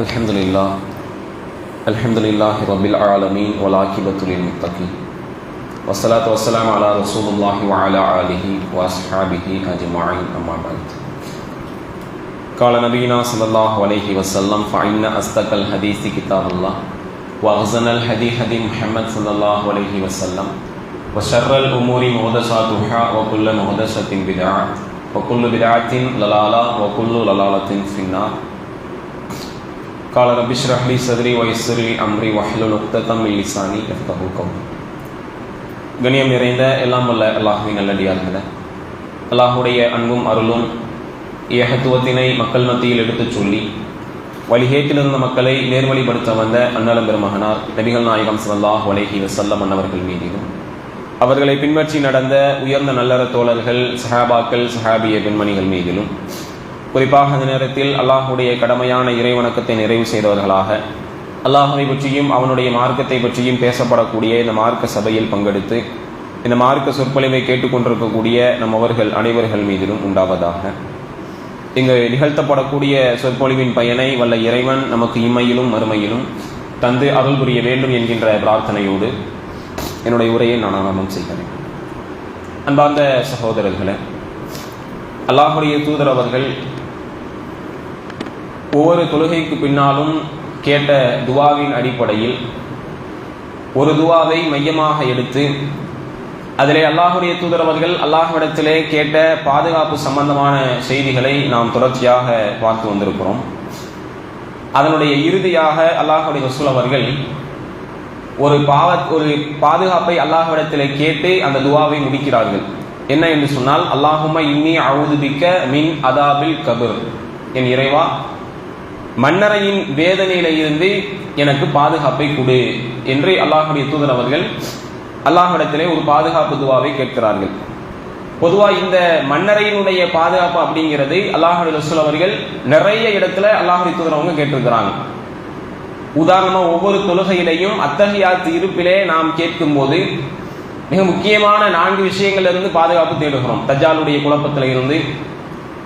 الحمد لله الحمد لله رب العالمين والعاقبة للمتقين والصلاة والسلام على رسول الله وعلى آله وأصحابه أجمعين أما بعد. قال نبينا صلى الله عليه وسلم فإن أصدق الحديث كتاب الله وأحسن الحديث هدي محمد صلى الله عليه وسلم وشر الأمور محدثاتها وكل محدثة بدعة وكل بدعة ضلالة وكل ضلالة في النار. قال رب اشرح لي صدري ويسر لي أمري واحلل عقدة من لساني يفقهوا قولي கண்ணியம் நிறைந்த எல்லாம் வல்ல அல்லாஹுவின் நல்லடியார்களே அல்லாஹுடைய அன்பும் அருளும் ஏகத்துவத்தினை மக்கள் மத்தியில் எடுத்துச் சொல்லி வழிகேட்டிலிருந்த மக்களை நேர்வழிப்படுத்த வந்த அன்னலம் பெருமகனார் நபிகள் நாயகம் ஸல்லல்லாஹு அலைஹி வஸல்லம் அன்னவர்கள் மீதிலும் அவர்களை பின்பற்றி நடந்த உயர்ந்த நல்லற தோழர்கள் சஹாபாக்கள் சஹாபிய பெண்மணிகள் மீதிலும் குறிப்பாக அந்த நேரத்தில் அல்லாஹுடைய கடமையான இறைவணக்கத்தை நிறைவு செய்தவர்களாக அல்லாஹுவை பற்றியும் அவனுடைய மார்க்கத்தை பற்றியும் பேசப்படக்கூடிய இந்த மார்க்க சபையில் பங்கெடுத்து இந்த மார்க்க சொற்பொழிவை கேட்டுக்கொண்டிருக்கக்கூடிய நம் அவர்கள் அனைவர்கள் மீதிலும் உண்டாவதாக. இங்கு நிகழ்த்தப்படக்கூடிய சொற்பொழிவின் பயனை வல்ல இறைவன் நமக்கு இம்மையிலும் மறுமையிலும் தந்து அருள் புரிய வேண்டும் என்கின்ற பிரார்த்தனையோடு என்னுடைய உரையை நான் ஆரம்பம் செய்கிறேன். அன்பார்ந்த சகோதரர்களே அல்லாஹுடைய தூதர் அவர்கள் ஒவ்வொரு தொழுகைக்கு பின்னாலும் கேட்ட துவாவின் அடிப்படையில் ஒரு துவாவை மையமாக எடுத்து அதிலே அல்லாஹுடைய தூதரவர்கள் அல்லாஹ்விடத்திலே கேட்ட பாதுகாப்பு சம்பந்தமான செய்திகளை நாம் தொடர்ச்சியாக பார்த்து வந்திருக்கிறோம். அதனுடைய இறுதியாக அல்லாஹுடைய ரசூல் அவர்கள் ஒரு பாவ ஒரு பாதுகாப்பை அல்லாஹ்விடத்திலே கேட்டு அந்த துவாவை முடிக்கிறார்கள். என்ன என்று சொன்னால் அல்லாஹும இன்னி அவுதுபிக்க மின் அதாபில் கபுர். என் இறைவா மன்னரையின் வேதனையில இருந்து எனக்கு பாதுகாப்பை கொடு என்று அல்லாஹுடைய தூதர் அவர்கள் அல்லாஹிடத்திலே ஒரு பாதுகாப்பு துவாவை கேட்கிறார்கள். பொதுவாக இந்த மன்னரையினுடைய பாதுகாப்பு அப்படிங்கிறது அல்லாஹுடைய ரசூல் அவர்கள் நிறைய இடத்துல அல்லாஹுடைய தூதர் அவங்க கேட்டிருக்கிறாங்க. உதாரணமாக ஒவ்வொரு தொழுகையிலையும் அத்தகையாத்து இருப்பிலே நாம் கேட்கும் போது மிக முக்கியமான நான்கு விஷயங்கள்ல இருந்து பாதுகாப்பு தேடுகிறோம். தஜாலுடைய குழப்பத்தில இருந்து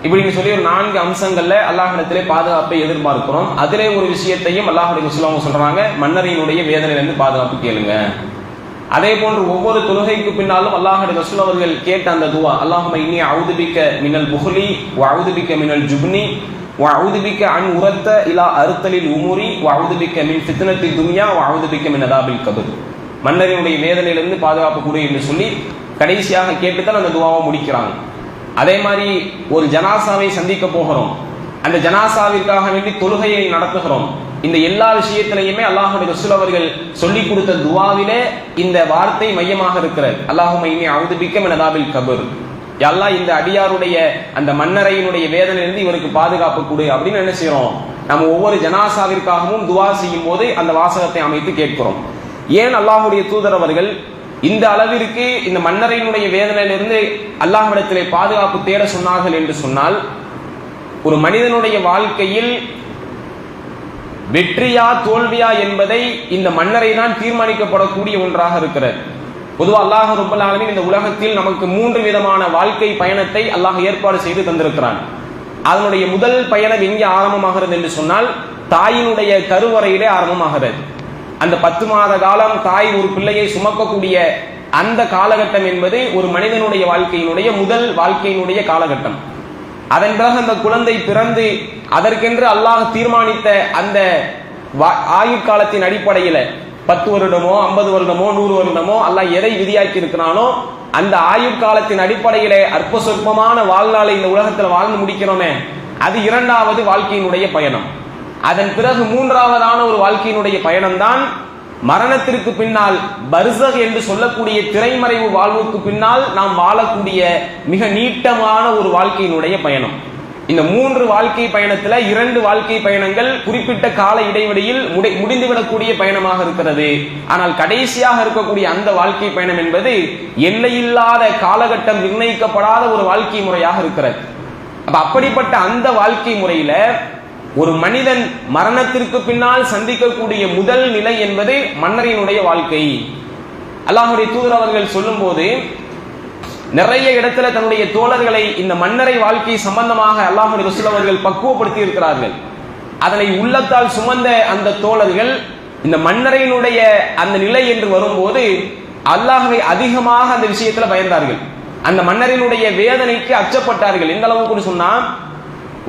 இப்படின்னு சொல்லி ஒரு நான்கு அம்சங்கள்ல அல்லாஹிடத்திலே பாதுகாப்பை எதிர்பார்க்கிறோம். அதிலே ஒரு விஷயத்தையும் அல்லாஹுடைய முஸ்லாம சொல்றாங்க மன்னரினுடைய வேதனையிலிருந்து பாதுகாப்பு கேளுங்க. அதே போன்று ஒவ்வொரு தொழுகைக்கு பின்னாலும் அல்லாஹுடைய ரசூல் அவர்கள் கேட்ட அந்த துவா அல்லாஹும இனி அவுதுபிக்க மினல் புகலி அவுதுபிக்க மினல் ஜுப்னி வஅவுதுபிக்க அன் உரத்த இலா அறுத்தலில் உமுரி வஅவுதுபிக்க மின் ஃபித்னத்தி துன்யா வஅவுதுபிக்க மின் அதாபில் கபர். மன்னரினுடைய வேதனையிலிருந்து பாதுகாப்பு கூடு என்று சொல்லி கடைசியாக கேட்டுத்தான் அந்த துவாவை முடிக்கிறாங்க. அதே மாதிரி ஒரு ஜனாசாவை சந்திக்க போகிறோம். அந்த ஜனாசாவிற்காக வேண்டி தொழுகையை நடத்துகிறோம். இந்த எல்லா விஷயத்திலையுமே அல்லாஹுடைய ரசூல் அவர்கள் சொல்லி கொடுத்த துவாவிலே இந்த வார்த்தை மையமாக இருக்கிறது. அல்லாஹுமையுமே இனி அவுதுபிக்க மினதாபில் கபர். எல்லா இந்த அடியாருடைய அந்த மன்னரையினுடைய வேதனையிலிருந்து இவருக்கு பாதுகாப்பு கொடு அப்படின்னு என்ன செய்யறோம் நம்ம ஒவ்வொரு ஜனாசாவிற்காகவும் துவா செய்யும் போது அந்த வாசகத்தை அமைத்து கேட்கிறோம். ஏன் அல்லாஹுடைய தூதர் அவர்கள் இந்த அளவிற்கு இந்த மன்னரையினுடைய வேதனையிலிருந்து அல்லாஹ்விடத்திலே பாதுகாப்பு தேட சொன்னார்கள் என்று சொன்னால் ஒரு மனிதனுடைய வாழ்க்கையில் வெற்றியா தோல்வியா என்பதை இந்த மன்னரை தான் தீர்மானிக்கப்படக்கூடிய ஒன்றாக இருக்கிறது. பொதுவாக அல்லாஹ் ரபுல் இந்த உலகத்தில் நமக்கு மூன்று விதமான வாழ்க்கை பயணத்தை அல்லாஹ் ஏற்பாடு செய்து தந்திருக்கிறான். அதனுடைய முதல் பயணம் எங்கே ஆரம்பமாகிறது என்று சொன்னால் தாயினுடைய கருவறையிலே ஆரம்பமாகிறது. அந்த பத்து மாத காலம் தாய் ஒரு பிள்ளையை சுமக்கக்கூடிய அந்த காலகட்டம் என்பது ஒரு மனிதனுடைய வாழ்க்கையினுடைய முதல் வாழ்க்கையினுடைய காலகட்டம். அதன் பிறகு அந்த குழந்தை பிறந்து அதற்கென்று அல்லாஹ் தீர்மானித்த அந்த ஆயுட்காலத்தின் அடிப்படையில பத்து வருடமோ ஐம்பது வருடமோ நூறு வருடமோ அல்லாஹ் எதை விதியாக்கி இருக்கிறானோ அந்த ஆயுட்காலத்தின் அடிப்படையில அற்ப சொற்பமான வாழ்நாளை இந்த உலகத்தில் வாழ்ந்து முடிக்கிறோமே. அது இரண்டாவது வாழ்க்கையினுடைய பயணம். அதன் பிறகு மூன்றாவதான ஒரு வாழ்க்கையினுடைய பயணம்தான் மரணத்திற்கு பின்னால் பர்சக் என்று சொல்லக்கூடிய திரைமறைவு வாழ்வுக்கு பின்னால் நாம் வாழக்கூடிய மிக நீட்டமான ஒரு வாழ்க்கையினுடைய பயணம். இந்த மூன்று வாழ்க்கை பயணத்துல இரண்டு வாழ்க்கை பயணங்கள் குறிப்பிட்ட கால இடைவெளியில் முடிந்துவிடக்கூடிய பயணமாக இருக்கிறது. ஆனால் கடைசியாக இருக்கக்கூடிய அந்த வாழ்க்கை பயணம் என்பது எல்லையில்லாத காலகட்டம் நிர்ணயிக்கப்படாத ஒரு வாழ்க்கை முறையாக இருக்கிறது. அப்ப அப்படிப்பட்ட அந்த வாழ்க்கை முறையில ஒரு மனிதன் மரணத்திற்கு பின்னால் சந்திக்கக்கூடிய முதல் நிலை என்பது மன்னரினுடைய வாழ்க்கை. அல்லாஹுடைய தூதர் அவர்கள் சொல்லும் போது நிறைய இடத்துல தன்னுடைய தோழர்களை இந்த மன்னரை வாழ்க்கை சம்பந்தமாக அல்லாஹுடைய ரசூல் அவர்கள் பக்குவப்படுத்தி இருக்கிறார்கள் அதனை உள்ளத்தால் சுமந்த அந்த தோழர்கள் இந்த மன்னரையினுடைய அந்த நிலை என்று வரும்போது அல்லாஹை அதிகமாக அந்த விஷயத்துல பயந்தார்கள். அந்த மன்னரினுடைய வேதனைக்கு அச்சப்பட்டார்கள். எந்த அளவுக்கு சொன்னா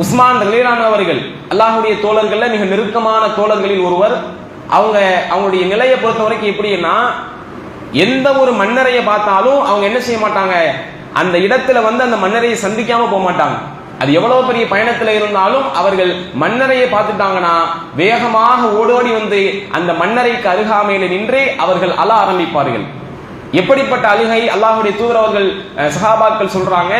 உஸ்மான் ரலீரான் அவர்கள் அல்லாஹுடைய தோழர்கள்ல மிக நெருக்கமான தோழர்களில் ஒருவர். அவங்க அவங்களுடைய நிலையை பொறுத்த வரைக்கும் எப்படின்னா எந்த ஒரு மன்னரையை பார்த்தாலும் அவங்க என்ன செய்ய மாட்டாங்க? அந்த இடத்துல வந்து அந்த மன்னரையை சந்திக்காம போக மாட்டாங்க. அது எவ்வளவு பெரிய பயணத்துல இருந்தாலும் அவர்கள் மன்னரையை பார்த்துட்டாங்கன்னா வேகமாக ஓடோடி வந்து அந்த மன்னரைக்கு அருகாமையில் நின்று அவர்கள் அழ ஆரம்பிப்பார்கள். எப்படிப்பட்ட அழுகை அல்லாஹுடைய தூதர் அவர்கள் சஹாபாக்கள் சொல்றாங்க?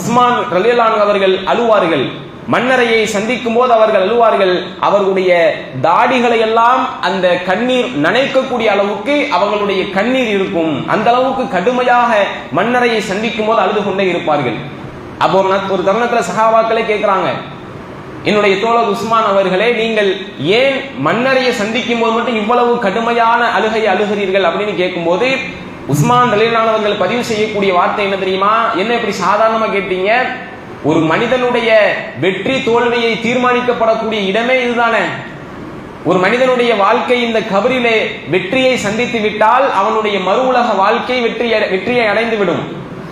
உஸ்மான் ரலியலான் அவர்கள் அழுவார்கள். மன்னரையை சந்திக்கும் போது அவர்கள் அழுவார்கள். அவர்களுடைய தாடிகளை எல்லாம் அந்த கண்ணீர் நனைக்கக்கூடிய அளவுக்கு அவர்களுடைய கண்ணீர் இருக்கும். அந்த அளவுக்கு கடுமையாக மன்னரையை சந்திக்கும் போது அழுது கொண்டே இருப்பார்கள். அப்போ ஒரு நத்- ஒரு தருணத்துல சகாவாக்களே கேட்கிறாங்க என்னுடைய தோழர் உஸ்மான் அவர்களே நீங்கள் ஏன் மன்னரையை சந்திக்கும் போது மட்டும் இவ்வளவு கடுமையான அழுகை அழுகிறீர்கள்? அப்படின்னு கேட்கும்போது உஸ்மான் ரலீலானவர்கள் பதிவு செய்யக்கூடிய வார்த்தை என்ன தெரியுமா? என்ன இப்படி சாதாரணமா கேட்டீங்க? ஒரு மனிதனுடைய வெற்றி தோல்வியை தீர்மானிக்கப்படக்கூடிய இடமே இதுதானே? ஒரு மனிதனுடைய வாழ்க்கை இந்த கபரிலே வெற்றியை சந்தித்து விட்டால் அவனுடைய மறு உலக வாழ்க்கை வெற்றி வெற்றியை அடைந்துவிடும்.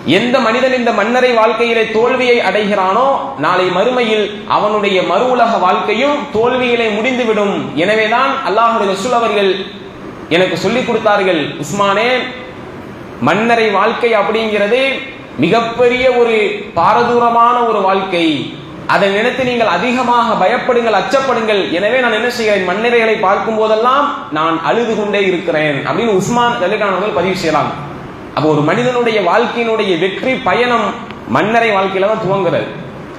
எந்த மனிதன் இந்த மன்னரை வாழ்க்கையிலே தோல்வியை அடைகிறானோ நாளை மறுமையில் அவனுடைய மறு உலக வாழ்க்கையும் தோல்வியிலே முடிந்துவிடும். எனவேதான் அல்லாஹுடைய ரசூல் அவர்கள் எனக்கு சொல்லிக் கொடுத்தார்கள் உஸ்மானே மன்னரை வாழ்க்கை அப்படிங்கிறது மிகப்பெரிய ஒரு பாரதூரமான ஒரு வாழ்க்கை. அதை நினைத்து நீங்கள் அதிகமாக பயப்படுங்கள் அச்சப்படுங்கள். எனவே நான் என்ன செய்கிறேன்? மண்ணிறைகளை பார்க்கும் போதெல்லாம் நான் அழுது கொண்டே இருக்கிறேன் அப்படின்னு உஸ்மான் ரலிகான் அவர்கள் பதிவு செய்யலாம் அப்போ ஒரு மனிதனுடைய வாழ்க்கையினுடைய வெற்றி பயணம் மன்னரை வாழ்க்கையில தான் துவங்குறது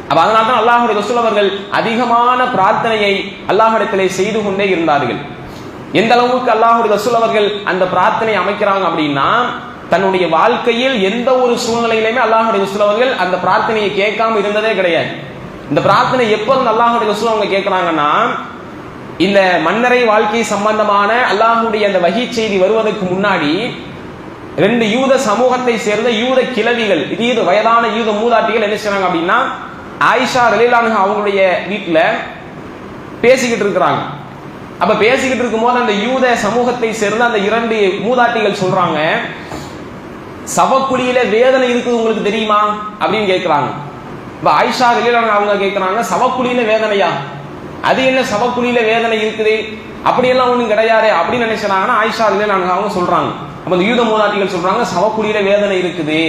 அப்ப அதனால தான் அல்லாஹுடைய ரசூல் அவர்கள் அதிகமான பிரார்த்தனையை அல்லாஹிடத்திலே செய்து கொண்டே இருந்தார்கள். எந்த அளவுக்கு அல்லாஹுடைய ரசூல் அவர்கள் அந்த பிரார்த்தனை அமைக்கிறாங்க அப்படின்னா தன்னுடைய வாழ்க்கையில் எந்த ஒரு சூழ்நிலையிலுமே அல்லாஹுடைய ரசூல் அவர்கள் அந்த பிரார்த்தனையை கேட்காம இருந்ததே கிடையாது. இந்த பிரார்த்தனை எப்போ அந்த அல்லாஹுடைய ரசூல் அவங்க கேட்கிறாங்கன்னா இந்த மன்னரை வாழ்க்கை சம்பந்தமான அல்லாஹுடைய அந்த வகி செய்தி வருவதற்கு முன்னாடி ரெண்டு யூத சமூகத்தை சேர்ந்த யூத கிழவிகள் இது வயதான யூத மூதாட்டிகள் என்ன செய்றாங்க அப்படின்னா ஆயிஷா ரலீலானு அவங்களுடைய வீட்டில் பேசிக்கிட்டு இருக்கிறாங்க. அப்ப பேசிக்கிட்டு இருக்கும்போது அந்த யூத சமூகத்தை சேர்ந்த அந்த இரண்டு மூதாட்டிகள் சொல்றாங்க சவக்குழியில வேதனை இருக்குது உங்களுக்கு தெரியுமா? அப்படின்னு கேட்கிறாங்க. இப்ப ஆயிஷா ரலீலானு அவங்க கேட்கிறாங்க சவக்குழியில வேதனையா? அது என்ன சவக்குழியில வேதனை இருக்குது? அப்படியெல்லாம் ஒண்ணும் கிடையாது அப்படின்னு நினைச்சாங்கன்னா ஆயிஷா ரலீலானு அவங்க சொல்றாங்க. அப்ப இந்த யூத மூதாட்டிகள் சொல்றாங்க சவக்குழியில வேதனை இருக்குது.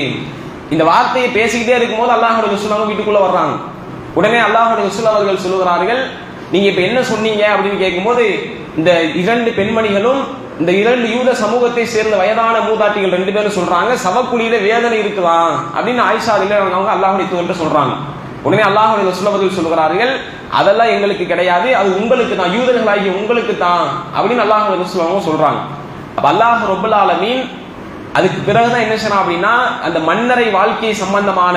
இந்த வார்த்தையை பேசிக்கிட்டே இருக்கும்போது அல்லாஹோட அவங்க வீட்டுக்குள்ள வர்றாங்க. உடனே அல்லாஹோட ரசூல் அவர்கள் சொல்லுகிறார்கள் நீங்க இப்ப என்ன சொன்னீங்க அப்படின்னு கேட்கும்போது இந்த இரண்டு பெண்மணிகளும் இந்த இரண்டு யூத சமூகத்தை சேர்ந்த வயதான மூதாட்டிகள் ரெண்டு பேரும் சொல்றாங்க சவக்குழியில வேதனை இருக்குதான் அப்படின்னு ஆயிஷா இல்லை அவங்க அல்லாஹுடைய தூதர்கிட்ட சொல்றாங்க. உடனே அல்லாஹுடைய ரசூல் சொல்கிறார்கள் அதெல்லாம் எங்களுக்கு கிடையாது அது உங்களுக்கு தான் யூதர்களாகிய உங்களுக்கு தான் அப்படின்னு அல்லாஹுடைய ரசூல் சொல்றாங்க. அப்ப அல்லாஹ் ரொபுல் ஆலமீன் அதுக்கு பிறகுதான் என்ன செய்யணும் அப்படின்னா அந்த மன்னரை வாழ்க்கை சம்பந்தமான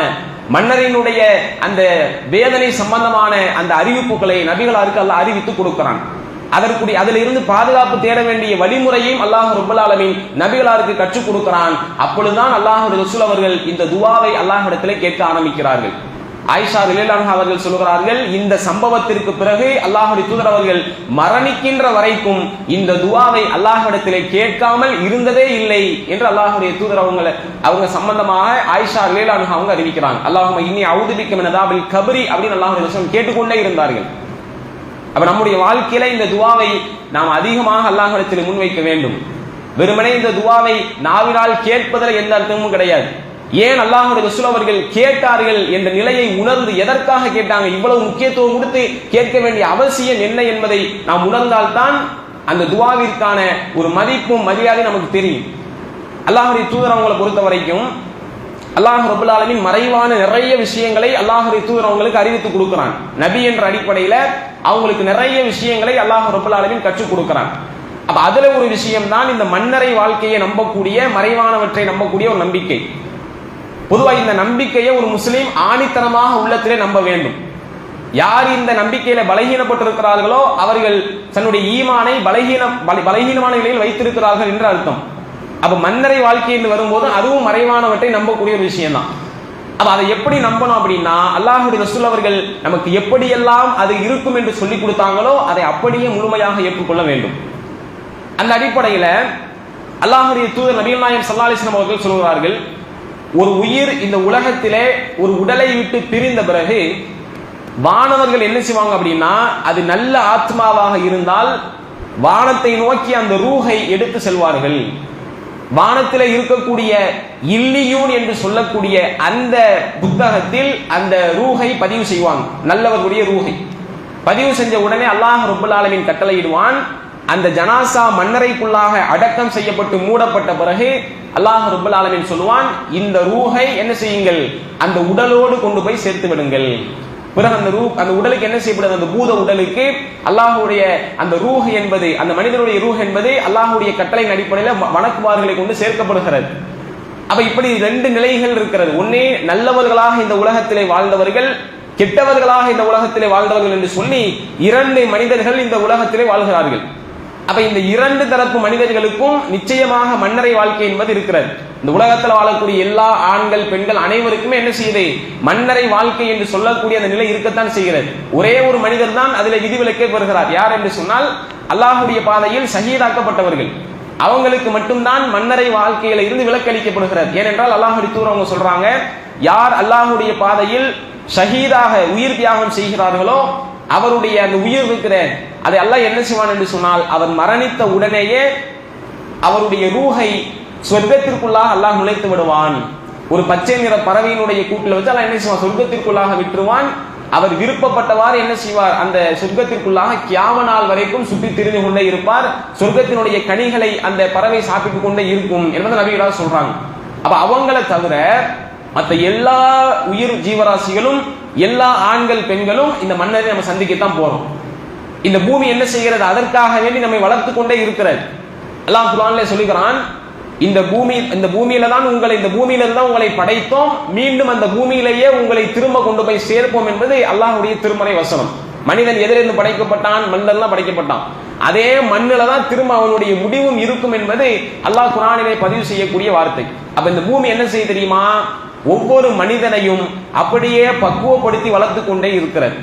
மன்னரினுடைய அந்த வேதனை சம்பந்தமான அந்த அறிவிப்புகளை நபிகளாருக்கு அல்ல அறிவித்து கொடுக்கிறான். அதற்குரிய அதில் இருந்து பாதுகாப்பு தேட வேண்டிய வழிமுறையும் அல்லாஹ் ரபுல் ஆலமீன் நபிகளாருக்கு கற்றுக் கொடுக்கிறான். அப்பொழுதுதான் அல்லாஹ் ரசூல் அவர்கள் இந்த துவாவை அல்லாஹ்விடத்திலே கேட்க ஆரம்பிக்கிறார்கள். ஆயிஷா ரிலேலான அவர்கள் சொல்கிறார்கள் இந்த சம்பவத்திற்கு பிறகு அல்லாஹுடைய தூதர் அவர்கள் மரணிக்கின்ற வரைக்கும் இந்த துவாவை அல்லாஹிடத்திலே கேட்காமல் இருந்ததே இல்லை என்று அல்லாஹுடைய தூதர் அவங்கள அவங்க சம்பந்தமாக ஆயிஷா ரிலேலான அவங்க அறிவிக்கிறாங்க. அல்லாஹும இன்னி அவுதுபிக்கும் நதாபில் கபரி அப்படின்னு அல்லாஹுடைய கேட்டுக்கொண்டே இருந்தார்கள். அப்ப நம்முடைய வாழ்க்கையில இந்த துவாவை நாம் அதிகமாக அல்லாஹிடத்தில் முன்வைக்க வேண்டும். வெறுமனே இந்த துவாவை நாவினால் கேட்பதில் எந்த அர்த்தமும் கிடையாது. ஏன் அல்லாஹுடைய ரசூல் அவர்கள் கேட்டார்கள் என்ற நிலையை உணர்ந்து எதற்காக கேட்டாங்க? இவ்வளவு முக்கியத்துவம் கொடுத்து கேட்க வேண்டிய அவசியம் என்ன என்பதை நாம் உணர்ந்தால்தான் அந்த துவாவிற்கான ஒரு மதிப்பும் மரியாதையும் நமக்கு தெரியும். அல்லாஹுடைய தூதர் அவங்களை பொறுத்த வரைக்கும் அல்லாஹ் ரபுல்லாலமின் மறைவான நிறைய விஷயங்களை அல்லாஹ் தூதர் அவங்களுக்கு அறிவித்து கொடுக்கிறான். நபி என்ற அடிப்படையில அவங்களுக்கு நிறைய விஷயங்களை அல்லாஹ் ரபுல்லாலமின் கற்றுக் கொடுக்கிறான். அப்ப அதுல ஒரு விஷயம் தான் இந்த மன்னரை வாழ்க்கையை நம்பக்கூடிய மறைவானவற்றை நம்பக்கூடிய ஒரு நம்பிக்கை. பொதுவாக இந்த நம்பிக்கையை ஒரு முஸ்லீம் ஆணித்தனமாக உள்ளத்திலே நம்ப வேண்டும். யார் இந்த நம்பிக்கையில பலகீனப்பட்டிருக்கிறார்களோ அவர்கள் தன்னுடைய ஈமானை பலகீன பல- பலகீனமான நிலையில் வைத்திருக்கிறார்கள் என்று அர்த்தம். அப்ப மன்னரை வாழ்க்கையில் வரும்போது அதுவும் மறைவானவற்றை நம்பக்கூடிய ஒரு விஷயம் தான் அப்ப அதை எப்படி நம்பணும் அப்படின்னா அல்லாஹுடைய ரசூல் அவர்கள் நமக்கு எப்படியெல்லாம் அது இருக்கும் என்று சொல்லி கொடுத்தாங்களோ அதை அப்படியே முழுமையாக ஏற்றுக்கொள்ள வேண்டும். அந்த அடிப்படையில் அல்லாஹுடைய தூதர் நபீல் நாயம் சல்லா அவர்கள் சொல்கிறார்கள் ஒரு உயிர் இந்த உலகத்திலே ஒரு உடலை விட்டு பிரிந்த பிறகு வானவர்கள் என்ன செய்வாங்க அப்படின்னா அது நல்ல ஆத்மாவாக இருந்தால் வானத்தை நோக்கி அந்த ரூஹை எடுத்து செல்வார்கள். வானத்தில் இருக்கக்கூடிய இல்லியூன் என்று சொல்லக்கூடிய அந்த புத்தகத்தில் அந்த ரூஹை பதிவு செய்வாங்க. நல்லவர்களுடைய ரூஹை. பதிவு செஞ்ச உடனே அல்லாஹ் ரபுல் ஆலமின் கட்டளையிடுவான் அந்த ஜனாசா மன்னரைக்குள்ளாக அடக்கம் செய்யப்பட்டு மூடப்பட்ட பிறகு அல்லாஹ் ரபுல் ஆலமின் சொல்லுவான் இந்த ரூஹை என்ன செய்யுங்கள்? அந்த உடலோடு கொண்டு போய் சேர்த்து விடுங்கள். பிறகு அந்த ரூ அந்த உடலுக்கு என்ன செய்யப்படுது? அந்த பூத உடலுக்கு அல்லாஹுடைய அந்த ரூஹ் என்பது அந்த மனிதனுடைய ரூஹ் என்பது அல்லாஹுடைய கட்டளையின் அடிப்படையில் வணக்குமார்களை கொண்டு சேர்க்கப்படுகிறது. அப்ப இப்படி ரெண்டு நிலைகள் இருக்கிறது. ஒன்னே நல்லவர்களாக இந்த உலகத்திலே வாழ்ந்தவர்கள் கெட்டவர்களாக இந்த உலகத்திலே வாழ்ந்தவர்கள் என்று சொல்லி இரண்டு மனிதர்கள் இந்த உலகத்திலே வாழ்கிறார்கள். அப்ப இந்த இரண்டு தரப்பு மனிதர்களுக்கும் நிச்சயமாக மன்னரை வாழ்க்கை என்பது இருக்கிறது. இந்த உலகத்தில் வாழக்கூடிய எல்லா ஆண்கள் பெண்கள் அனைவருக்குமே என்ன செய்யுது? மன்னரை வாழ்க்கை என்று சொல்லக்கூடிய அந்த நிலை இருக்கத்தான் செய்கிறது. ஒரே ஒரு மனிதர் தான் அதில் விதிவிலக்கே பெறுகிறார் யார் என்று சொன்னால் அல்லாஹுடைய பாதையில் சகிதாக்கப்பட்டவர்கள். அவங்களுக்கு மட்டும்தான் மன்னரை வாழ்க்கையில இருந்து விலக்களிக்கப்படுகிறது. ஏனென்றால் அல்லாஹுடைய தூரம் அவங்க சொல்றாங்க யார் அல்லாஹுடைய பாதையில் ஷஹீதாக உயிர் தியாகம் செய்கிறார்களோ அவருடைய அந்த உயிர் இருக்கிற அதை எல்லாம் என்ன செய்வான் என்று சொன்னால் அவர் மரணித்த உடனேயே அவருடைய ரூஹை சொர்க்கத்திற்குள்ளாக அல்லாஹ் நுழைத்து விடுவான். ஒரு பச்சை நிற பறவையினுடைய கூட்டில் வச்சு அல்லாஹ் என்ன செய்வான்? சொர்க்கத்திற்குள்ளாக விட்டுருவான். அவர் விருப்பப்பட்டவாறு என்ன செய்வார்? அந்த சொர்க்கத்திற்குள்ளாக கியாம நாள் வரைக்கும் சுற்றி திரிந்து கொண்டே இருப்பார். சொர்க்கத்தினுடைய கனிகளை அந்த பறவை சாப்பிட்டு கொண்டே இருக்கும் என்பதை நபிகளாக சொல்றாங்க. அப்ப அவங்களை தவிர மற்ற எல்லா உயிர் ஜீவராசிகளும் எல்லா ஆண்கள் பெண்களும் இந்த மன்னரை நம்ம சந்திக்கத்தான் போறோம். இந்த பூமி என்ன செய்கிறது? அதற்காக வேண்டி நம்மை வளர்த்து கொண்டே இருக்கிறது அல்லாஹ் குரான்ல சொல்லுகிறான் இந்த பூமி இந்த பூமியில தான் உங்களை இந்த பூமியில தான் உங்களை படைத்தோம். மீண்டும் அந்த பூமியிலேயே உங்களை திரும்ப கொண்டு போய் சேர்ப்போம் என்பது அல்லாஹுடைய திருமறை வசனம். மனிதன் எதிலிருந்து படைக்கப்பட்டான்? மண்ணெல்லாம் படைக்கப்பட்டான். அதே மண்ணில தான் திரும்ப அவனுடைய முடிவும் இருக்கும் என்பது அல்லாஹ் குரானிலே பதிவு செய்யக்கூடிய வார்த்தை. அப்ப இந்த பூமி என்ன செய்ய தெரியுமா? ஒவ்வொரு மனிதனையும் அப்படியே பக்குவப்படுத்தி வளர்த்து கொண்டே இருக்கிறது.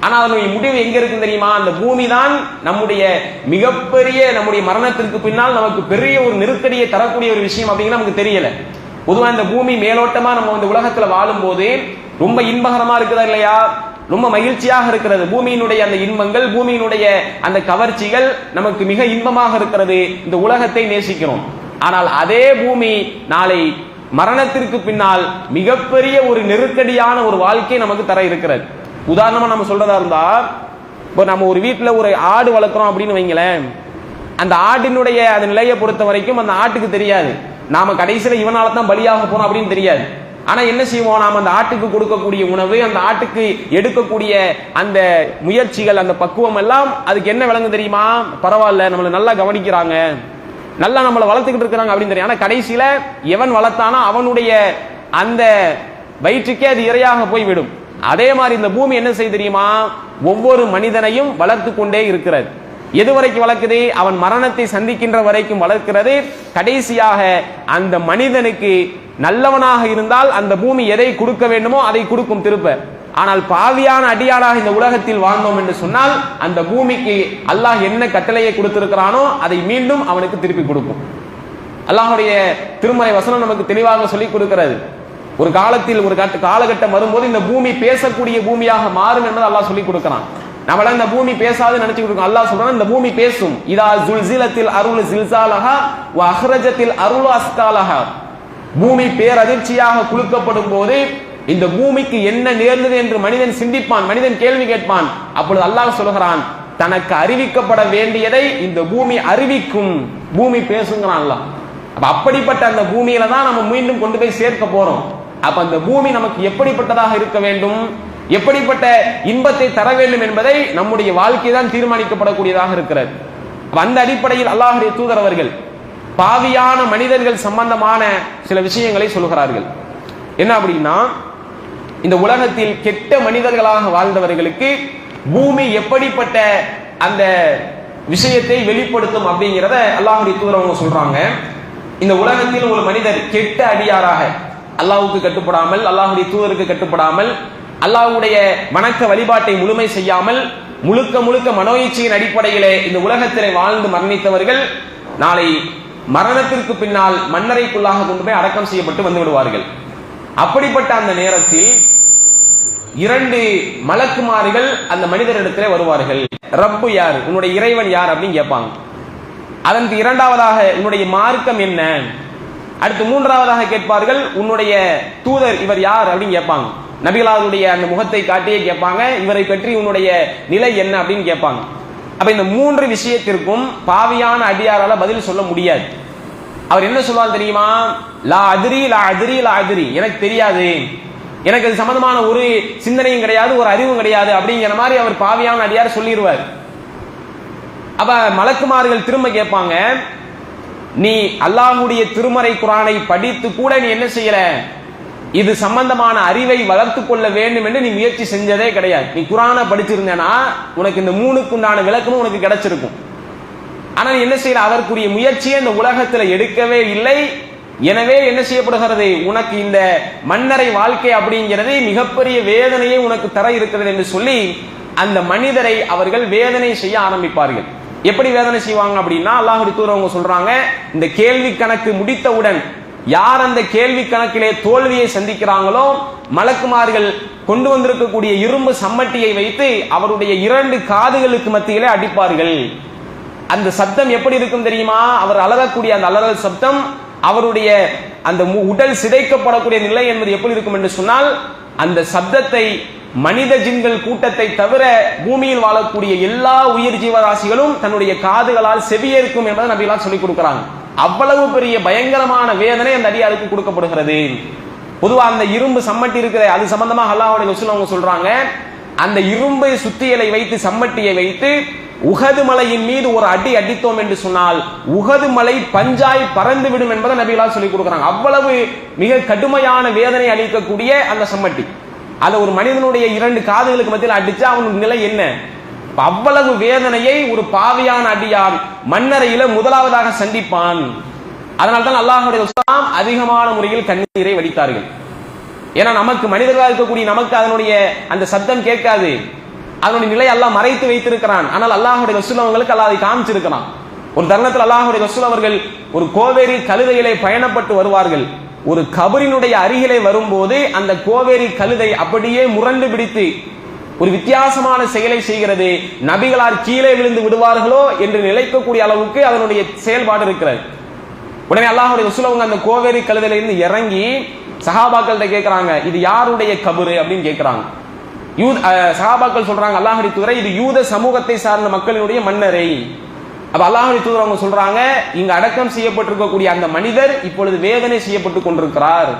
ஆனா அதனுடைய முடிவு எங்க இருக்கு தெரியுமா? அந்த பூமி தான் நம்முடைய மிகப்பெரிய நம்முடைய மரணத்திற்கு பின்னால் நமக்கு பெரிய ஒரு நெருக்கடியை தரக்கூடிய ஒரு விஷயம் அப்படிங்கிறது நமக்கு தெரியல. பொதுவா இந்த பூமி மேலோட்டமா நம்ம இந்த உலகத்துல வாழும் போது ரொம்ப இன்பகரமா இருக்குதா இல்லையா? ரொம்ப மகிழ்ச்சியாக இருக்கிறது. பூமியினுடைய அந்த இன்பங்கள் பூமியினுடைய அந்த கவர்ச்சிகள் நமக்கு மிக இன்பமாக இருக்கிறது. இந்த உலகத்தை நேசிக்கிறோம். ஆனால் அதே பூமி நாளை மரணத்திற்கு பின்னால் மிகப்பெரிய ஒரு நெருக்கடியான ஒரு வாழ்க்கை நமக்கு தர இருக்கிறது. உதாரணமா நம்ம சொல்றதா இருந்தா இப்போ நம்ம ஒரு வீட்டில் ஒரு ஆடு வளர்க்குறோம் அப்படின்னு வைங்களேன் அந்த ஆட்டினுடைய அது நிலையை பொறுத்த வரைக்கும் அந்த ஆட்டுக்கு தெரியாது. நாம கடைசியில் இவனால தான் பலியாக போறோம் அப்படின்னு தெரியாது. ஆனா என்ன செய்வோம்? நாம அந்த ஆட்டுக்கு கொடுக்கக்கூடிய உணவு அந்த ஆட்டுக்கு எடுக்கக்கூடிய அந்த முயற்சிகள் அந்த பக்குவம் எல்லாம் அதுக்கு என்ன விளங்கு தெரியுமா? பரவாயில்ல நம்மளை நல்லா கவனிக்கிறாங்க. நல்லா நம்மளை வளர்த்துக்கிட்டு இருக்கிறாங்க அப்படின்னு தெரியும். ஆனா கடைசியில எவன் வளர்த்தானா அவனுடைய அந்த வயிற்றுக்கே அது இரையாக போய் விடும் அதே மாதிரி இந்த பூமி என்ன செய்ய தெரியுமா? ஒவ்வொரு மனிதனையும் வளர்த்து கொண்டே இருக்கிறது. எது வரைக்கும் வளர்க்குது? அவன் மரணத்தை சந்திக்கின்ற வரைக்கும் வளர்க்கிறது. கடைசியாக அந்த மனிதனுக்கு நல்லவனாக இருந்தால் அந்த பூமி எதை கொடுக்க வேண்டுமோ அதை கொடுக்கும் திருப்ப. ஆனால் பாவியான அடியாளாக இந்த உலகத்தில் வாழ்ந்தோம் என்று சொன்னால் அந்த பூமிக்கு அல்லாஹ் என்ன கட்டளையை கொடுத்திருக்கிறானோ அதை மீண்டும் அவனுக்கு திருப்பி கொடுக்கும். அல்லாஹுடைய திருமறை வசனம் நமக்கு தெளிவாக சொல்லிக் கொடுக்கிறது. ஒரு காலத்தில் ஒரு காலகட்டம் வரும்போது இந்த பூமி பேசக்கூடிய பூமியாக மாறும் என்பதை அல்லாஹ் சொல்லிக் கொடுக்கிறான். நம்மள இந்த பூமி பேசாது நினைச்சு கொடுக்கும் அல்லாஹ் சொல்றான் இந்த பூமி பேசும். இதா ஜுல்சிலத்தில் அருள் ஜில்சாலஹா அஹ்ரஜத்தில் அருள் அஸ்தாலஹா பூமி பேரதிர்ச்சியாக குலுக்கப்படும் போது இந்த பூமிக்கு என்ன நேர்ந்தது என்று மனிதன் சிந்திப்பான் மனிதன் கேள்வி கேட்பான். அப்பொழுது அல்லாஹ் சொல்கிறான் தனக்கு அறிவிக்கப்பட வேண்டியதை இந்த பூமி அறிவிக்கும். பூமி பேசுங்கிறான் அல்லாஹ். அப்ப அப்படிப்பட்ட அந்த பூமியில தான் நம்ம மீண்டும் கொண்டு போய் சேர்க்க போறோம். அப்ப அந்த பூமி நமக்கு எப்படிப்பட்டதாக இருக்க வேண்டும்? எப்படிப்பட்ட இன்பத்தை தர வேண்டும் என்பதை நம்முடைய வாழ்க்கை தான் தீர்மானிக்கப்படக்கூடியதாக இருக்கிறது. அந்த அடிப்படையில் அல்லாஹுடைய தூதர் அவர்கள் பாவியான மனிதர்கள் சம்பந்தமான சில விஷயங்களை சொல்கிறார்கள் என்ன அப்படின்னா இந்த உலகத்தில் கெட்ட மனிதர்களாக வாழ்ந்தவர்களுக்கு பூமி எப்படிப்பட்ட அந்த விஷயத்தை வெளிப்படுத்தும் அப்படிங்கிறத அல்லாஹுடைய தூதரவங்க சொல்றாங்க. இந்த உலகத்தில் ஒரு மனிதர் கெட்ட அடியாராக அல்லாஹுக்கு கட்டுப்படாமல் அல்லாஹுடைய தூதருக்கு கட்டுப்படாமல் அல்லாஹ்வுடைய வணக்க வழிபாட்டை முழுமை செய்யாமல் முழுக்க முழுக்க மனோ இச்சையின் அடிப்படையிலே இந்த உலகத்திலே வாழ்ந்து மரணித்தவர்கள் நாளை மரணத்திற்கு பின்னால் மன்னரைக்குள்ளாக கொண்டு போய் அடக்கம் செய்யப்பட்டு வந்து விடுவார்கள். அப்படிப்பட்ட அந்த நேரத்தில் இரண்டு மலக்குமாரிகள் அந்த மனிதரிடத்திலே வருவார்கள். ரப்பு யார்? உன்னுடைய இறைவன் யார் அப்படின்னு கேட்பாங்க. அதற்கு இரண்டாவதாக உன்னுடைய மார்க்கம் என்ன? அடுத்து மூன்றாவதாக கேட்பார்கள் உன்னுடைய தூதர் இவர் யார் அப்படின்னு கேட்பாங்க. நபிகளாருடைய அந்த முகத்தை காட்டியே கேட்பாங்க இவரை பற்றி உன்னுடைய நிலை என்ன அப்படின்னு கேட்பாங்க. அப்ப இந்த மூன்று விஷயத்திற்கும் பாவியான அடியாரால பதில் சொல்ல முடியாது. அவர் என்ன சொல்லுவார் தெரியுமா? லா அதிரி லா அதிரி லா அதிரி. எனக்கு தெரியாது. எனக்கு அது சம்பந்தமான ஒரு சிந்தனையும் கிடையாது ஒரு அறிவும் கிடையாது அப்படிங்கிற மாதிரி அவர் பாவியான அடியார் சொல்லிடுவார். அப்ப மலக்குமார்கள் திரும்ப கேட்பாங்க நீ அல்லாஹுடைய திருமறை குரானை படித்து கூட நீ என்ன செய்யற? இது சம்பந்தமான அறிவை வளர்த்து கொள்ள வேண்டும் என்று நீ முயற்சி செஞ்சதே கிடையாது. நீ குரானை படிச்சிருந்தேனா உனக்கு இந்த மூணுக்குண்டான விளக்கமும் உனக்கு கிடைச்சிருக்கும். ஆனா என்ன செய்யற? அதற்குரிய முயற்சியை இந்த உலகத்துல எடுக்கவே இல்லை. எனவே என்ன செய்யப்படுகிறது? உனக்கு இந்த மன்னரை வாழ்க்கை அப்படிங்கிறது மிகப்பெரிய வேதனையை உனக்கு தர இருக்கிறது என்று சொல்லி அந்த மனிதரை அவர்கள் வேதனை செய்ய ஆரம்பிப்பார்கள். எப்படி வேதனை செய்வாங்க அப்படின்னா அல்லாஹுடைய தூரவங்க சொல்றாங்க இந்த கேள்வி கணக்கு முடித்தவுடன் யார் அந்த கேள்வி கணக்கிலே தோல்வியை சந்திக்கிறாங்களோ மலக்குமார்கள் கொண்டு வந்திருக்கக்கூடிய இரும்பு சம்மட்டியை வைத்து அவருடைய இரண்டு காதுகளுக்கு மத்தியிலே அடிப்பார்கள். அந்த சப்தம் எப்படி இருக்கும் தெரியுமா? அவர் அலறக்கூடிய அந்த அலறல் சப்தம் அவருடைய அந்த மு- உடல் சிதைக்கப்படக்கூடிய நிலை என்பது எப்படி இருக்கும் என்று சொன்னால் அந்த சப்தத்தை மனித ஜின்கள் கூட்டத்தை தவிர பூமியில் வாழக்கூடிய எல்லா உயிர் ஜீவராசிகளும் தன்னுடைய காதுகளால் செவியேற்கும் என்பதை நபிகளால் சொல்லிக் கொடுக்கிறாங்க. அவ்வளவு பெரிய பயங்கரமான வேதனை அந்த அடியாருக்கு கொடுக்கப்படுகிறது. பொதுவா அந்த இரும்பு சம்மட்டி இருக்கிற அது சம்பந்தமாக அல்லாஹ்வுடைய அவங்க சொல்றாங்க அந்த இரும்பை சுத்தியலை வைத்து சம்மட்டியை வைத்து உகது மலையின் மீது ஒரு அடி அடித்தோம் என்று சொன்னால் உகது மலை பஞ்சாய் பறந்து விடும் என்பதை நபிகளால் சொல்லிக் கொடுக்குறாங்க. அவ்வளவு மிக கடுமையான வேதனை அளிக்கக்கூடிய அந்த சம்மட்டி. அதை ஒரு மனிதனுடைய இரண்டு காதுகளுக்கு மத்தியில் அடிச்சா அவனுடைய நிலை என்ன? அவ்வளவு வேதனையை ஒரு பாவியான அடியான் மன்னரையில முதலாவதாக சந்திப்பான். அதனால்தான் அல்லாஹுடைய ரசூலாம் அதிகமான முறையில் கண்ணீரை வடித்தார்கள். ஏன்னா நமக்கு மனிதர்களாக இருக்கக்கூடிய நமக்கு அதனுடைய அந்த சத்தம் கேட்காது. அதனுடைய நிலை அல்லாஹ் மறைத்து வைத்திருக்கிறான். ஆனால் அல்லாஹுடைய ரசூல் அவங்களுக்கு அல்லாஹ் அதை காமிச்சிருக்கிறான். ஒரு தருணத்தில் அல்லாஹுடைய ரசூல் அவர்கள் ஒரு கோவேரி கழுதையிலே பயணப்பட்டு வருவார்கள். ஒரு கபரினுடைய அருகிலே வரும்போது அந்த கோவேரி கழுதை அப்படியே முரண்டு பிடித்து ஒரு வித்தியாசமான செயலை செய்கிறது. நபிகளார் கீழே விழுந்து விடுவார்களோ என்று நிலைக்கக்கூடிய அளவுக்கு அதனுடைய செயல்பாடு இருக்கிறது. உடனே அல்லாஹுடைய ரசூலவங்க அந்த கோவேரி கழுதையிலிருந்து இறங்கி சஹாபாக்கள்கிட்ட கேட்கிறாங்க இது யாருடைய கபரு? அப்படின்னு கேட்கறாங்க. யூத் அஹ், சஹாபாக்கள் சொல்றாங்க அல்லாஹரி தூதரை இது யூத சமூகத்தை சார்ந்த மக்களினுடைய மன்னரை. அப்ப அல்லாஹரி தூதர் அவங்க சொல்றாங்க இங்க அடக்கம் செய்யப்பட்டிருக்கக்கூடிய அந்த மனிதர் இப்பொழுது வேதனை செய்யப்பட்டு கொண்டிருக்கிறார்.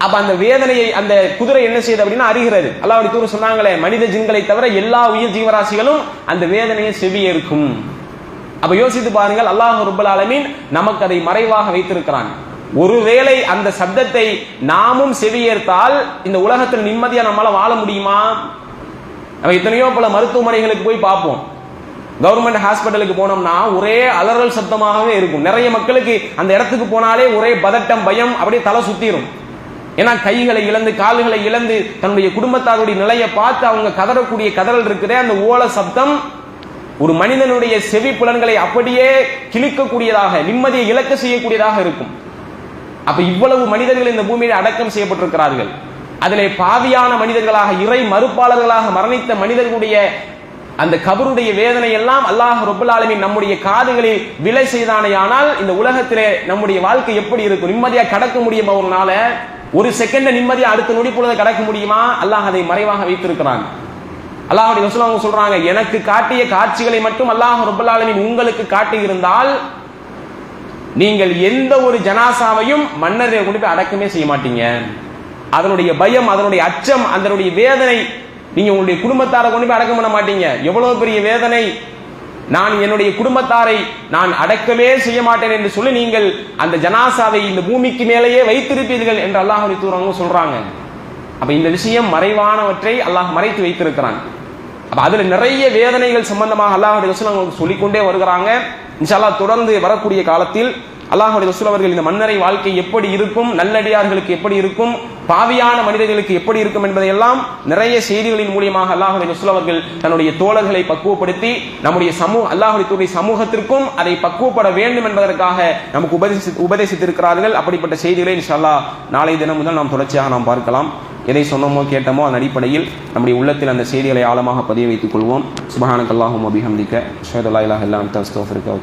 அப்ப அந்த வேதனையை அந்த குதிரை என்ன செய்யுது அப்படின்னா அறிகிறது. அல்லாஹரி தூதர் சொன்னாங்களே மனித ஜின்களை தவிர எல்லா உயிர் ஜீவராசிகளும் அந்த வேதனையை செவியேற்கும். அப்ப யோசித்து பாருங்கள் அல்லாஹ் ரபுல் ஆலமீன் நமக்கு அதை மறைவாக வைத்திருக்கிறான். ஒருவேளை அந்த சப்தத்தை நாமும் செவியேற்றால் இந்த உலகத்தில் நிம்மதியா நம்மளால வாழ முடியுமா? நம்ம எத்தனையோ பல மருத்துவமனைகளுக்கு போய் பார்ப்போம். கவர்மெண்ட் ஹாஸ்பிட்டலுக்கு போனோம்னா ஒரே அலறல் சத்தமாகவே இருக்கும். நிறைய மக்களுக்கு அந்த இடத்துக்கு போனாலே ஒரே பதட்டம் பயம் அப்படியே தலை சுத்திரும். ஏன்னா கைகளை இழந்து கால்களை இழந்து தன்னுடைய குடும்பத்தாருடைய நிலையை பார்த்து அவங்க கதறக்கூடிய கதறல் இருக்குதே அந்த ஓல சப்தம் ஒரு மனிதனுடைய செவி புலன்களை அப்படியே கிழிக்கக்கூடியதாக நிம்மதியை இழக்க செய்யக்கூடியதாக இருக்கும். அப்ப இவ்வளவு மனிதர்கள் இந்த பூமியில் அடக்கம் செய்யப்பட்டிருக்கிறார்கள். அதிலே பாவியான மனிதர்களாக இறை மறுப்பாளர்களாக மரணித்த மனிதர்களுடைய அந்த கபருடைய வேதனை எல்லாம் அல்லாஹ் ரபுல் நம்முடைய காதுகளில் விலை செய்தானேயானால் இந்த உலகத்திலே நம்முடைய வாழ்க்கை எப்படி இருக்கும்? நிம்மதியா கடக்க முடியும் ஒரு ஒரு செகண்ட நிம்மதியா அடுத்த நொடி பொழுது கடக்க முடியுமா? அல்லாஹ் அதை மறைவாக வைத்திருக்கிறான். அல்லாஹுடைய அவங்க சொல்றாங்க எனக்கு காட்டிய காட்சிகளை மட்டும் அல்லாஹ் ரபுல் உங்களுக்கு காட்டி இருந்தால் நீங்கள் எந்த ஒரு ஜனாசாவையும் மன்னரை கொண்டு போய் அடக்கமே செய்ய மாட்டீங்க. அதனுடைய பயம் அதனுடைய அச்சம் அதனுடைய வேதனை நீங்க உங்களுடைய குடும்பத்தாரை கொண்டு போய் அடக்கம் பண்ண மாட்டீங்க. எவ்வளவு பெரிய வேதனை? நான் என்னுடைய குடும்பத்தாரை நான் அடக்கவே செய்ய மாட்டேன் என்று சொல்லி நீங்கள் அந்த ஜனாசாவை இந்த பூமிக்கு மேலேயே வைத்திருப்பீர்கள் என்று அல்லாஹ் தூரவங்க சொல்றாங்க. அப்ப இந்த விஷயம் மறைவானவற்றை அல்லாஹ் மறைத்து வைத்திருக்கிறான். அப்போ அதில் நிறைய வேதனைகள் சம்பந்தமாக அல்லாஹுடைய ரசூல் அவங்களுக்கு சொல்லிக்கொண்டே வருகிறாங்க. இன்ஷால்லா தொடர்ந்து வரக்கூடிய காலத்தில் அல்லாஹுடைய ரசூல் அவர்கள் இந்த மன்னரை வாழ்க்கை எப்படி இருக்கும் நல்லடியார்களுக்கு எப்படி இருக்கும் பாவியான மனிதர்களுக்கு எப்படி இருக்கும் என்பதையெல்லாம் நிறைய செய்திகளின் மூலியமாக அல்லாஹுடைய ரசூல் அவர்கள் தன்னுடைய தோழர்களை பக்குவப்படுத்தி நம்முடைய சமூக அல்லாஹுடைய சமூகத்திற்கும் அதை பக்குவப்பட வேண்டும் என்பதற்காக நமக்கு உபதேசி உபதேசித்திருக்கிறார்கள். அப்படிப்பட்ட செய்திகளை இன்ஷால்லா நாளை தினம் முதல் நாம் தொடர்ச்சியாக நாம் பார்க்கலாம். எதை சொன்னோமோ கேட்டோமோ அதன் அடிப்படையில் நம்முடைய உள்ளத்தில் அந்த செய்திகளை ஆழமாக பதிய வைத்துக் கொள்வோம். சுபஹானக் அல்லாஹும் அபிஹம்திக்க ஷேதல்லா இலாஹ் இல்லா அன்த அஸ்தக்ஃபிருக்க